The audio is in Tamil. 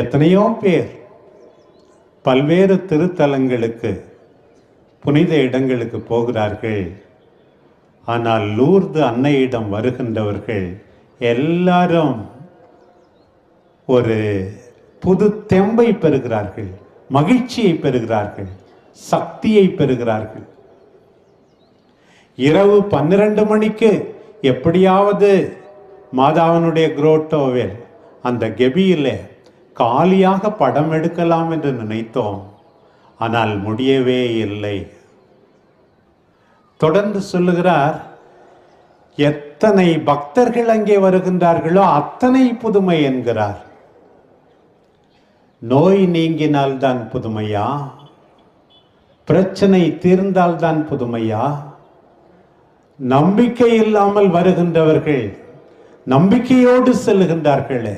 எத்தனையோ பேர் பல்வேறு திருத்தலங்களுக்கு புனித இடங்களுக்கு போகிறார்கள். ஆனால் லூர்து அன்னையிடம் வருகின்றவர்கள் எல்லாரும் ஒரு புது தெம்பை பெறுகிறார்கள் மகிழ்ச்சியை பெறுகிறார்கள் சக்தியை பெறுகிறார்கள். இரவு பன்னிரண்டு மணிக்கு எப்படியாவது மாதாவனுடைய குரோட்டோவில் அந்த கெபியிலே காலியாக படம் எடுக்கலாம் என்று நினைத்தோம். ஆனால் முடியவே இல்லை. தொடர்ந்து சொல்லுகிறார் எத்தனை பக்தர்கள் அங்கே வருகின்றார்களோ அத்தனை புதுமை என்கிறார். நோய் நீங்கினால் தான் புதுமையா? பிரச்சனை தீர்ந்தால் தான் புதுமையா? நம்பிக்கை இல்லாமல் வருகின்றவர்கள் நம்பிக்கையோடு செல்லுகின்றார்களே.